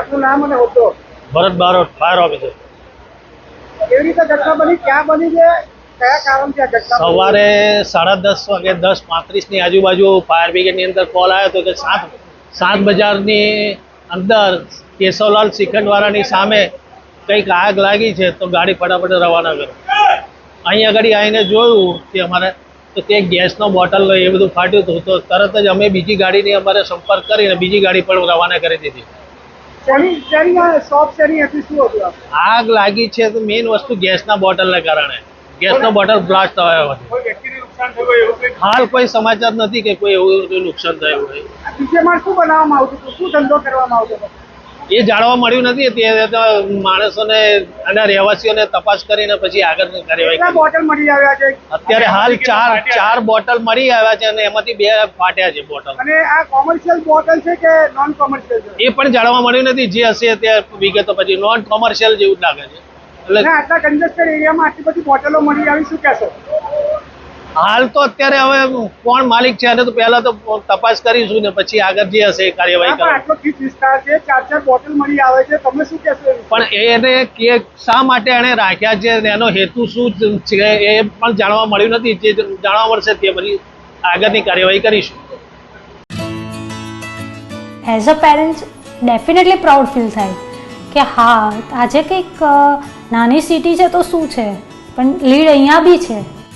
આપનું નામ અને હોદ્દો? Bharat Barot fire officer. કેવી રીતે ઘટના બની? ક્યાં બની છે? કયા કારણથી આ ઘટના? સવારે સાડા દસ વાગે દસ પાંત્રીસની આજુબાજુ ફાયર બ્રિગેડની અંદર કોલ આવ્યો હતો કે સાત સાત બજારની અંદર કેશવલાલ શ્રીખંડવાળાની સામે કંઈક આગ લાગી છે તો ગાડી ફટાફટ રવાના કરો. અહીં આગળ આવીને જોયું કે અમારે તો તે ગેસનો બોટલ એ બધું ફાટ્યું હતું તો તરત જ અમે બીજી ગાડીની અમારે સંપર્ક કરીને બીજી ગાડી પણ રવાના કરી દીધી. આગ લાગી છે તો મેઇન વસ્તુ ગેસના બોટલને કારણે. ગેસનો બોટલ બ્લાસ્ટ થયો હતો? હાલ કોઈ સમાચાર નથી કે કોઈ એવું નુકસાન થયું હોય. શું બનાવવામાં આવતું શું ધંધો કરવામાં આવતો એ જાણવા મળ્યું નથી. તે માણસોને અને રહેવાસીઓને તપાસ કરીને પછી આગળની કાર્યવાહી બોટલ મળી આવ્યા છે? અત્યારે હાલ ચાર ચાર બોટલ મળી આવ્યા છે અને એમાંથી બે ફાટ્યા છે બોટલ. અને આ કોમર્શિયલ બોટલ છે કે નોન કોમર્શિયલ છે? એ પણ જાણવા મળ્યું નથી. જે હશે તે વિગતો પછી નોન કોમર્શિયલ જેવું લાગે છે. એટલે આટલા કન્જેસ્ટેડ એરિયામાં આટલી બધી બોટલો મળી આવી શું કહેશો? હાલ તો અત્યારે હવે કોણ માલિક છે અને તો પહેલા તો તપાસ કરીશું ને પછી આગળ જે હશે એ કાર્યવાહી પણ કરીશું આટલો ગીચ વિસ્તાર છે ચાર ચાર બોટલ મળી છે. તમે એ પણ એને કે શા માટે એણે રાખ્યા છે અને એનો હેતુ શું છે એ પણ જાણવા મળ્યું નથી. જે જાણવા મળશે તે બધી આગળની કાર્યવાહી કરીશું. As a parents definitely proud feel થાય કે હા આજે કંઈક નાની સિટી છે તો શું છે? પણ લીડ અહીંયા બી છે.